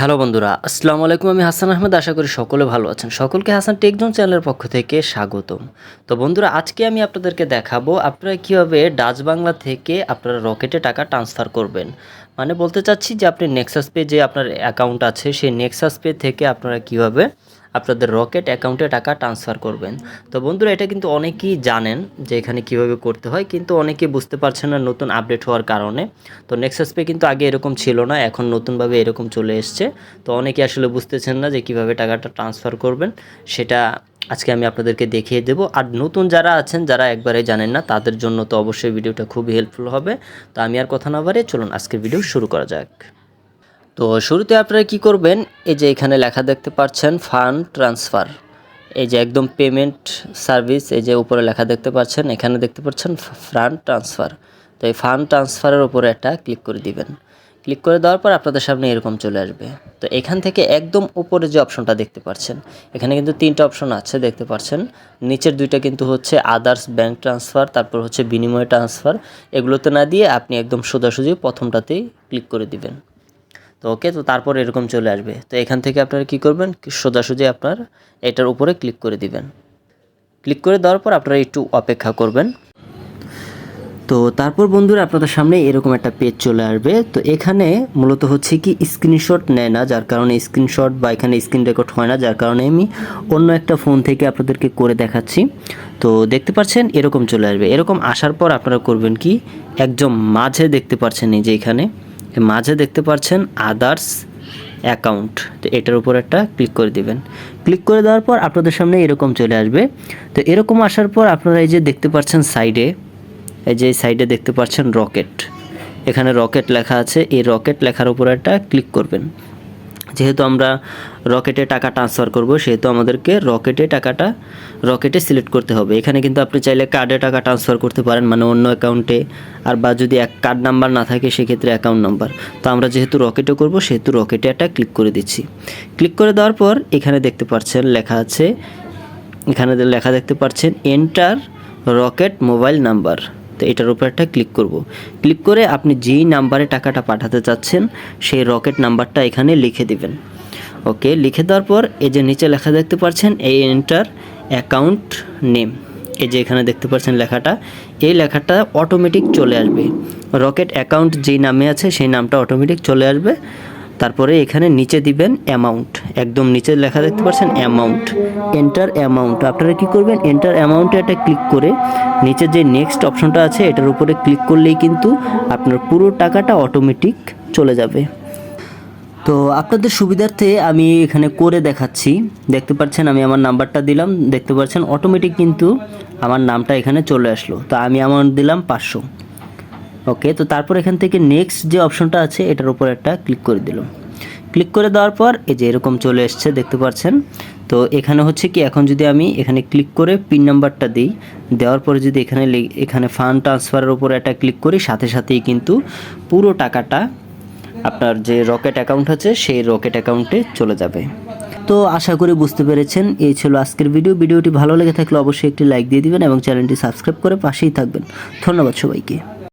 Hello বন্ধুরা, আসসালামু আলাইকুম, আমি হাসান আহমেদ, আশা করি সকলে ভালো আছেন। সকলকে হাসান টেকজন চ্যানেলের পক্ষ থেকে স্বাগতম। তো বন্ধুরা, আজকে আমি আপনাদেরকে দেখাবো আপনারা কীভাবে ডাচ বাংলা থেকে আপনারা রকেটে টাকা ট্রান্সফার করবেন। মানে বলতে চাচ্ছি যে আপনি নেক্সাস পে যে আপনার অ্যাকাউন্ট আছে, সেই নেক্সাস পে থেকে আপনারা কীভাবে আপনাদের রকেট অ্যাকাউন্টে টাকা ট্রান্সফার করবেন। তো বন্ধুরা, এটা কিন্তু অনেকেই জানেন যে এখানে কীভাবে করতে হয়, কিন্তু অনেকেই বুঝতে পারছেন না নতুন আপডেট হওয়ার কারণে। তো নেক্সাস পে কিন্তু আগে এরকম ছিল না, এখন নতুনভাবে এরকম চলে এসছে। তো অনেকে আসলে বুঝতেছেন না যে কীভাবে টাকাটা ট্রান্সফার করবেন, সেটা আজকে আমি আপনাদেরকে দেখিয়ে দেবো। আর নতুন যারা আছেন, যারা একবারে জানেন না, তাদের জন্য তো অবশ্যই ভিডিওটা খুবই হেল্পফুল হবে। তো আমি আর কথা না বাড়ে চলুন, আজকের ভিডিও শুরু করা যাক। তো শুরুতে আপনারা কি করবেন? এই যে এখানে লেখা দেখতে পাচ্ছেন, ফান্ড ট্রান্সফার। এই যে একদম পেমেন্ট সার্ভিস, এই যে উপরে লেখা দেখতে পাচ্ছেন, এখানে দেখতে পাচ্ছেন ফান্ড ট্রান্সফার। তো এই ফান্ড ট্রান্সফারের উপরে একটা ক্লিক করে দিবেন। ক্লিক করে দেওয়ার পর আপনাদের সামনে এরকম চলে আসবে। তো এখান থেকে একদম উপরে যে অপশনটা দেখতে পাচ্ছেন, এখানে কিন্তু তিনটা অপশন আছে দেখতে পাচ্ছেন। নিচের দুইটা কিন্তু হচ্ছে আদার্স ব্যাংক ট্রান্সফার, তারপর হচ্ছে বিনিময় ট্রান্সফার। এগুলোতে না দিয়ে আপনি একদম সোজাসুজি প্রথমটাতেই ক্লিক করে দিবেন। তো ওকে, তো তারপর এরকম চলে আসবে। তো এখান থেকে আপনারা কি করবেন? সোজাসুজি আপনার এটার উপরে ক্লিক করে দিবেন। ক্লিক করে দেওয়ার পর আপনারা একটু অপেক্ষা করবেন। তো তারপর বন্ধুরা, আপনাদের সামনে এরকম একটা পেজ চলে আসবে। তো এখানে মূলত হচ্ছে কি স্ক্রিনশট নেয় না, যার কারণে স্ক্রিনশট বা এখানে স্ক্রিন রেকর্ড হয় না। যার কারণে আমি অন্য একটা ফোন থেকে আপনাদেরকে করে দেখাচ্ছি। তো দেখতে পাচ্ছেন, এরকম চলে আসবে। এরকম আসার পর আপনারা করবেন কি, একদম মাঝে দেখতে পাচ্ছেন এই যে এখানে। মাঝে দেখতে পাচ্ছেন আদার্স অ্যাকাউন্ট তো এটার উপর একটা ক্লিক করে দিবেন। ক্লিক করে দেওয়ার পর আপনাদের সামনে এরকম চলে আসবে। তো এরকম আসার পর আপনারা এই যে দেখতে পাচ্ছেন সাইডে এই যে সাইডে দেখতে পাচ্ছেন রকেট এখানে রকেট লেখা আছে। এই রকেট লেখার উপর একটা ক্লিক করবেন। যেহেতু আমরা রকেটে টাকা ট্রান্সফার করব, সেহেতু আমাদেরকে রকেটে টাকাটা, রকেটে সিলেক্ট করতে হবে। এখানে কিন্তু আপনি চাইলে কার্ডে টাকা ট্রান্সফার করতে পারেন মানে অন্য অ্যাকাউন্টে আর বা যদি এক কার্ড নাম্বার না থাকে, সেক্ষেত্রে অ্যাকাউন্ট নাম্বার তো আমরা যেহেতু রকেটে করব, সেহেতু রকেটে একটা ক্লিক করে দিচ্ছি। ক্লিক করে দেওয়ার পর এখানে দেখতে পাচ্ছেন, লেখা আছে, এখানে লেখা দেখতে পাচ্ছেন এন্টার রকেট মোবাইল নাম্বার তো এটার উপর একটা ক্লিক করব। ক্লিক করে আপনি যেই নাম্বারে টাকাটা পাঠাতে চাচ্ছেন, সেই রকেট নাম্বারটা এখানে লিখে দিবেন। ওকে লিখে দেওয়ার পর এই যে নিচে লেখা দেখতে পাচ্ছেন, এই এন্টার অ্যাকাউন্ট নেম এই যে এখানে দেখতে পাচ্ছেন লেখাটা, এই লেখাটা অটোমেটিক চলে আসবে। রকেট অ্যাকাউন্ট যেই নামে আছে, সেই নামটা অটোমেটিক চলে আসবে। তারপরে এখানে নিচে দিবেন অ্যামাউন্ট একদম নিচে লেখা দেখতে পাচ্ছেন অ্যামাউন্ট এন্টার অ্যামাউন্ট আপনারা কি করবেন? এন্টার অ্যামাউন্টে একটা ক্লিক করে নিচে যে নেক্সট অপশনটা আছে, এটার উপরে ক্লিক করলেই কিন্তু আপনার পুরো টাকাটা অটোমেটিক চলে যাবে। তো আপনাদের সুবিধার্থে আমি এখানে করে দেখাচ্ছি। দেখতে পাচ্ছেন আমি আমার নাম্বারটা দিলাম। দেখতে পাচ্ছেন অটোমেটিক কিন্তু আমার নামটা এখানে চলে আসলো। তো আমি অ্যামাউন্ট দিলাম পাঁচশো। ওকে তো তারপর এখান থেকে নেক্সট যে অপশনটা আছে, এটার উপর একটা ক্লিক করে দিলাম ক্লিক করে দেওয়ার পর এই যে এরকম চলে এসছে, দেখতে পাচ্ছেন? তো এখানে হচ্ছে কি, এখন যদি আমি এখানে ক্লিক করে পিন নাম্বারটা দিই, দেওয়ার পরে যদি এখানে এখানে ফান্ড ট্রান্সফারের উপর একটা ক্লিক করি, সাথে সাথেই কিন্তু পুরো টাকাটা আপনার যে রকেট অ্যাকাউন্ট আছে, সেই রকেট অ্যাকাউন্টে চলে যাবে। তো আশা করি বুঝতে পেরেছেন, এই ছিল আজকের ভিডিও ভিডিওটি ভালো লেগে থাকলে অবশ্যই একটি লাইক দিয়ে দিবেন এবং চ্যানেলটি সাবস্ক্রাইব করে পাশেই থাকবেন। ধন্যবাদ সবাইকে।